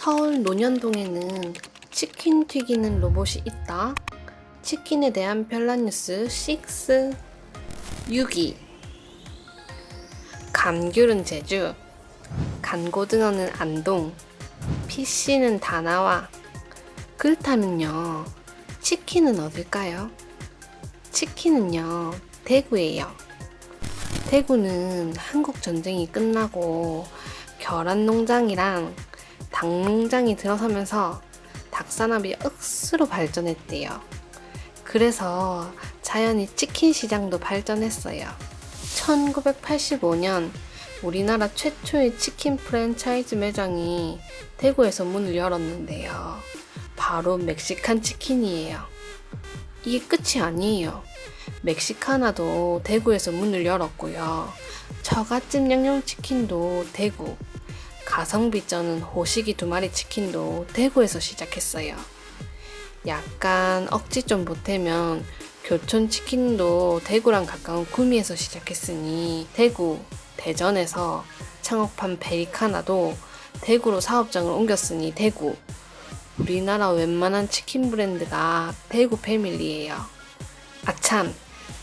서울 논현동에는 치킨 튀기는 로봇이 있다. 치킨에 대한 별난 뉴스 6. 6위. 감귤은 제주. 간고등어는 안동. PC는 다 나와. 그렇다면요. 치킨은 어딜까요? 치킨은요. 대구예요. 대구는 한국 전쟁이 끝나고 결혼 농장이랑 닭 농장이 들어서면서 닭 산업이 억수로 발전했대요. 그래서 자연히 치킨 시장도 발전했어요. 1985년 우리나라 최초의 치킨 프랜차이즈 매장이 대구에서 문을 열었는데요. 바로 멕시칸 치킨이에요. 이게 끝이 아니에요. 멕시카나도 대구에서 문을 열었고요. 처갓집 양념치킨도 대구, 가성비 쩌는 호식이 두 마리 치킨도 대구에서 시작했어요. 약간 억지 좀 보태면 교촌 치킨도 대구랑 가까운 구미에서 시작했으니 대구, 대전에서 창업한 베리카나도 대구로 사업장을 옮겼으니 대구. 우리나라 웬만한 치킨 브랜드가 대구 패밀리예요. 아참,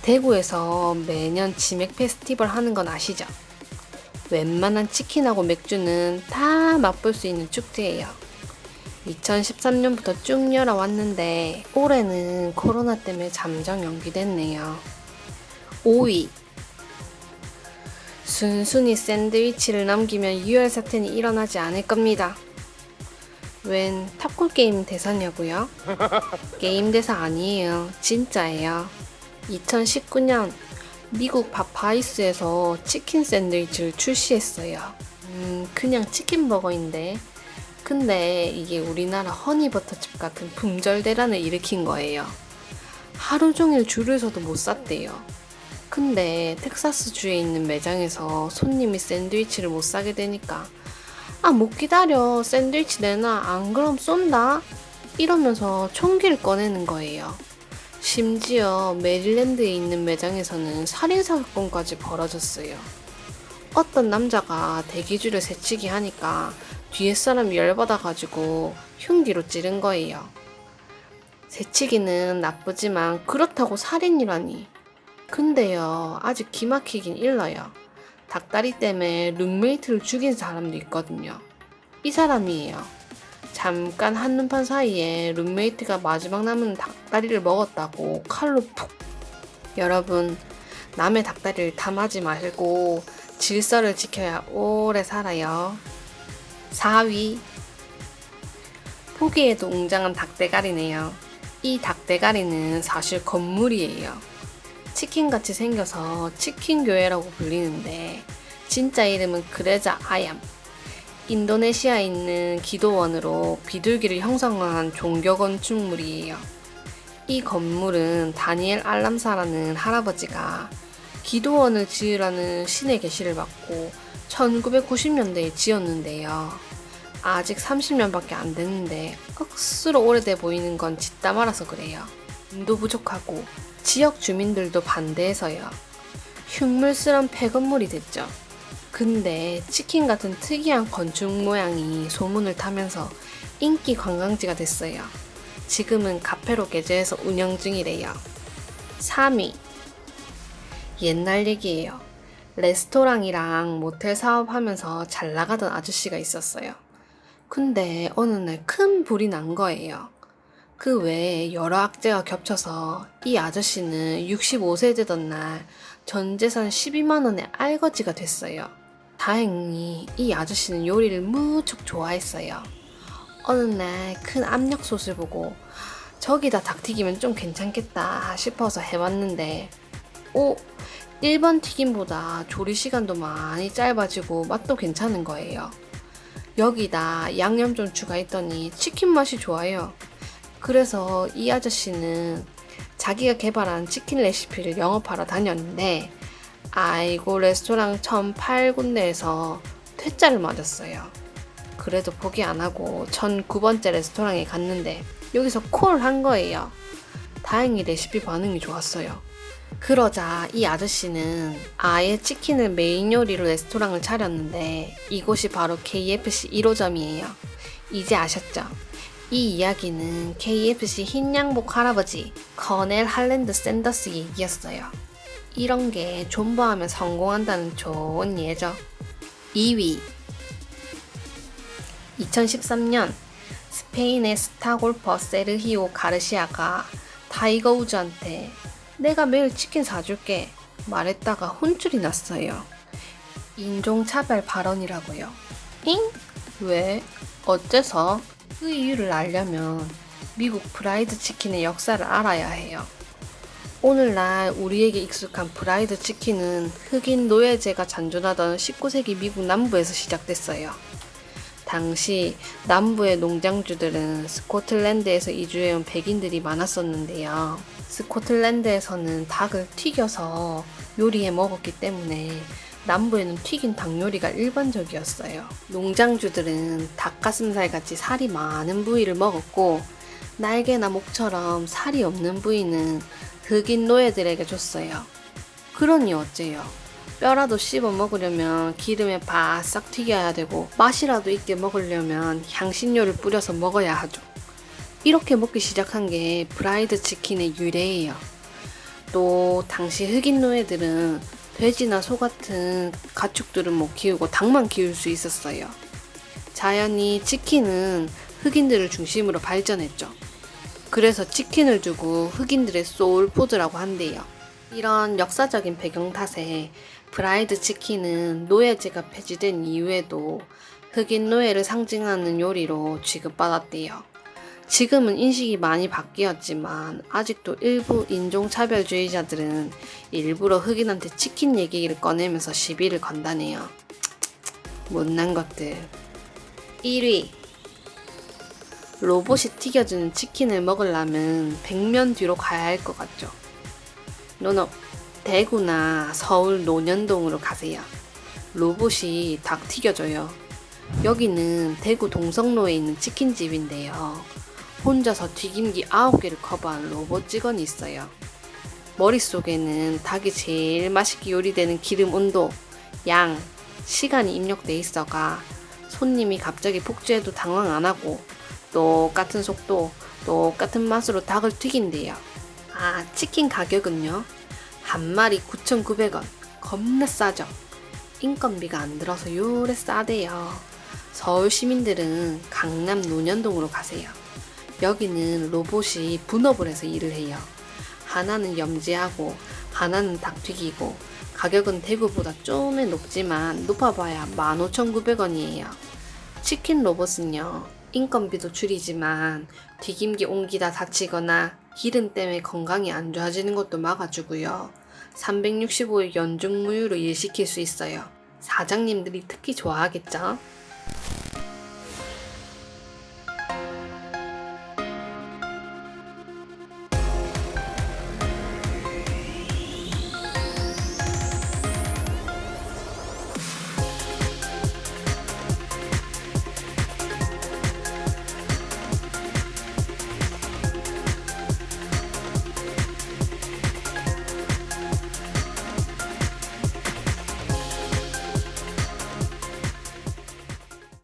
대구에서 매년 치맥 페스티벌 하는 건 아시죠? 웬만한 치킨하고 맥주는 다 맛볼 수 있는 축제예요. 2013년부터 쭉 열어왔는데 올해는 코로나 때문에 잠정 연기됐네요. 5위 순순히 샌드위치를 넘기면 유혈 사태는 일어나지 않을 겁니다. 웬 탑골 게임 대사냐고요? 게임 대사 아니에요. 진짜예요. 2019년 미국 바파이스에서 치킨 샌드위치를 출시했어요. 음, 그냥 치킨 버거인데. 근데 이게 우리나라 허니버터칩 같은 품절 대란을 일으킨 거예요. 하루 종일 줄을 서도 못 샀대요. 근데 텍사스주에 있는 매장에서 손님이 샌드위치를 못 사게 되니까 아, 못 기다려. 샌드위치 내놔. 안 그럼 쏜다. 이러면서 총기를 꺼내는 거예요. 심지어 메릴랜드에 있는 매장에서는 살인사건까지 벌어졌어요. 어떤 남자가 대기줄을 새치기 하니까 뒤에 사람이 열받아가지고 흉기로 찌른 거예요. 새치기는 나쁘지만 그렇다고 살인이라니. 근데요, 아직 기막히긴 일러요. 닭다리 때문에 룸메이트를 죽인 사람도 있거든요. 이 사람이에요. 잠깐 한눈판 사이에 룸메이트가 마지막 남은 닭다리를 먹었다고 칼로 푹. 여러분, 남의 닭다리를 탐하지 마시고 질서를 지켜야 오래 살아요. 4위. 보기에도 웅장한 닭대가리네요. 이 닭대가리는 사실 건물이에요. 치킨같이 생겨서 치킨교회라고 불리는데 진짜 이름은 그레자 아얌. 인도네시아에 있는 기도원으로 비둘기를 형성한 종교 건축물이에요. 이 건물은 다니엘 알람사라는 할아버지가 기도원을 지으라는 신의 계시를 받고 1990년대에 지었는데요. 아직 30년밖에 안 됐는데 억수로 오래돼 보이는 건 짓담아라서 그래요. 인도 부족하고 지역 주민들도 반대해서요. 흉물스런 폐건물이 됐죠. 근데 치킨 같은 특이한 건축 모양이 소문을 타면서 인기 관광지가 됐어요. 지금은 카페로 개조해서 운영 중이래요. 3위. 옛날 얘기예요. 레스토랑이랑 모텔 사업하면서 잘 나가던 아저씨가 있었어요. 근데 어느 날 큰 불이 난 거예요. 그 외에 여러 악재가 겹쳐서 이 아저씨는 65세 되던 날 전 재산 12만원의 알거지가 됐어요. 다행히 이 아저씨는 요리를 무척 좋아했어요. 어느 날 큰 압력솥을 보고 저기다 닭 튀기면 좀 괜찮겠다 싶어서 해봤는데 오! 1번 튀김보다 조리 시간도 많이 짧아지고 맛도 괜찮은 거예요. 여기다 양념 좀 추가했더니 치킨 맛이 좋아요. 그래서 이 아저씨는 자기가 개발한 치킨 레시피를 영업하러 다녔는데 아이고 레스토랑 1008군데에서 퇴짜를 맞았어요. 그래도 포기 안 하고 1009번째 레스토랑에 갔는데 여기서 콜 한 거예요. 다행히 레시피 반응이 좋았어요. 그러자 이 아저씨는 아예 치킨을 메인 요리로 레스토랑을 차렸는데 이곳이 바로 KFC 1호점이에요. 이제 아셨죠? 이 이야기는 KFC 흰 양복 할아버지 커넬 할랜드 샌더스 얘기였어요. 이런 게 존버하면 성공한다는 좋은 예죠. 2위 2013년 스페인의 스타 골퍼 세르히오 가르시아가 타이거 우즈한테 내가 매일 치킨 사줄게 말했다가 혼쭐이 났어요. 인종차별 발언이라고요. 잉? 왜? 어째서? 그 이유를 알려면 미국 프라이드 치킨의 역사를 알아야 해요. 오늘날 우리에게 익숙한 프라이드 치킨은 흑인 노예제가 잔존하던 19세기 미국 남부에서 시작됐어요. 당시 남부의 농장주들은 스코틀랜드에서 이주해온 백인들이 많았었는데요. 스코틀랜드에서는 닭을 튀겨서 요리해 먹었기 때문에 남부에는 튀긴 닭 요리가 일반적이었어요. 농장주들은 닭가슴살 같이 살이 많은 부위를 먹었고 날개나 목처럼 살이 없는 부위는 흑인 노예들에게 줬어요. 그러니 어째요? 뼈라도 씹어 먹으려면 기름에 바싹 튀겨야 되고 맛이라도 있게 먹으려면 향신료를 뿌려서 먹어야 하죠. 이렇게 먹기 시작한 게 프라이드 치킨의 유래예요. 또 당시 흑인 노예들은 돼지나 소 같은 가축들은 못 키우고 닭만 키울 수 있었어요. 자연히 치킨은 흑인들을 중심으로 발전했죠. 그래서 치킨을 두고 흑인들의 소울푸드라고 한대요. 이런 역사적인 배경 탓에 프라이드 치킨은 노예제가 폐지된 이후에도 흑인 노예를 상징하는 요리로 취급받았대요. 지금은 인식이 많이 바뀌었지만 아직도 일부 인종차별주의자들은 일부러 흑인한테 치킨 얘기를 꺼내면서 시비를 건다네요. 못난 것들. 1위. 로봇이 튀겨주는 치킨을 먹으려면 100년 뒤로 가야 할 것 같죠. 노노. 대구나 서울 논현동으로 가세요. 로봇이 닭 튀겨줘요. 여기는 대구 동성로에 있는 치킨집인데요. 혼자서 튀김기 9개를 커버한 로봇 직원이 있어요. 머릿속에는 닭이 제일 맛있게 요리되는 기름 온도, 양, 시간이 입력돼 있어가 손님이 갑자기 폭주해도 당황 안 하고 똑같은 속도, 똑같은 맛으로 닭을 튀긴대요. 아, 치킨 가격은요? 한 마리 9,900원. 겁나 싸죠? 인건비가 안 들어서 요래 싸대요. 서울 시민들은 강남 논현동으로 가세요. 여기는 로봇이 분업을 해서 일을 해요. 하나는 염지하고 하나는 닭 튀기고 가격은 대구보다 좀은 높지만 높아봐야 15,900원이에요. 치킨 로봇은요. 인건비도 줄이지만 튀김기 옮기다 다치거나 기름 때문에 건강이 안 좋아지는 것도 막아주고요. 365일 연중 무휴로 일시킬 수 있어요. 사장님들이 특히 좋아하겠죠?